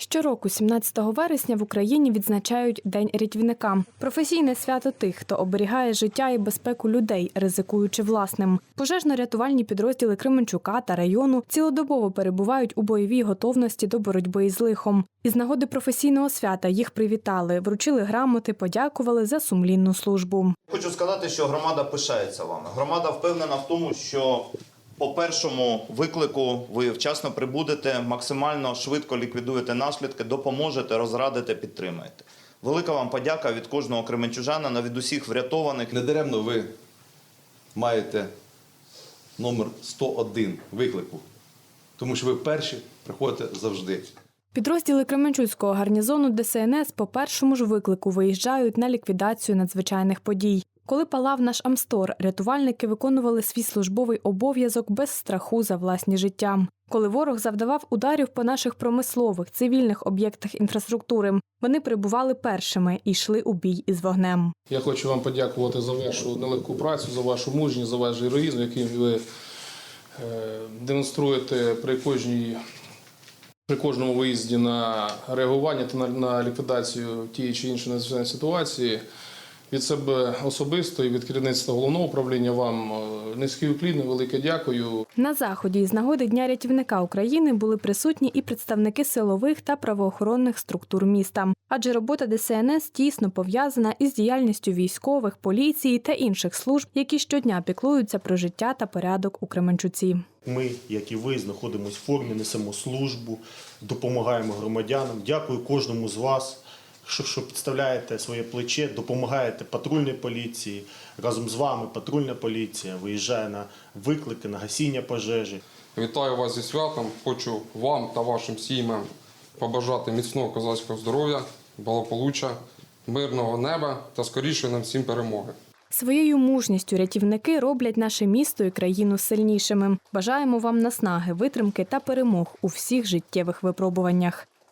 Щороку, 17 вересня, в Україні відзначають День рятівника. Професійне свято тих, хто оберігає життя і безпеку людей, ризикуючи власним. Пожежно-рятувальні підрозділи Кременчука та району цілодобово перебувають у бойовій готовності до боротьби із лихом. Із нагоди професійного свята їх привітали, вручили грамоти, подякували за сумлінну службу. Хочу сказати, що громада пишається вами. Громада впевнена в тому, що по першому виклику ви вчасно прибудете, максимально швидко ліквідуєте наслідки, допоможете, розрадите, підтримаєте. Велика вам подяка від кожного кременчужанина, від усіх врятованих. Недаремно ви маєте номер 101 виклику, тому що ви перші приходите завжди. Підрозділи Кременчуцького гарнізону ДСНС по першому ж виклику виїжджають на ліквідацію надзвичайних подій. Коли палав наш Амстор, рятувальники виконували свій службовий обов'язок без страху за власні життя. Коли ворог завдавав ударів по наших промислових цивільних об'єктах інфраструктури, вони прибували першими і йшли у бій із вогнем. Я хочу вам подякувати за вашу нелегку працю, за вашу мужність, за ваш героїзм, який ви е, демонструєте при кожній. При кожному виїзді на реагування та на, ліквідацію тієї чи іншої надзвичайної ситуації від себе особисто і від керівництва головного управління вам е, низький уклін, велике дякую. На заході із нагоди Дня рятівника України були присутні і представники силових та правоохоронних структур міста, адже робота ДСНС тісно пов'язана із діяльністю військових, поліції та інших служб, які щодня піклуються про життя та порядок у Кременчуці. Ми, як і ви, знаходимося в формі, несемо службу, допомагаємо громадянам. Дякую кожному з вас, що, що підставляєте своє плече, допомагаєте патрульній поліції. Разом з вами патрульна поліція виїжджає на виклики, на гасіння пожежі. Вітаю вас зі святом. Хочу вам та вашим сім'ям побажати міцного козацького здоров'я, благополуччя, мирного неба та скорішої нам всім перемоги. Своєю мужністю рятівники роблять наше місто і країну сильнішими. Бажаємо вам наснаги, витримки та перемог у всіх життєвих випробуваннях.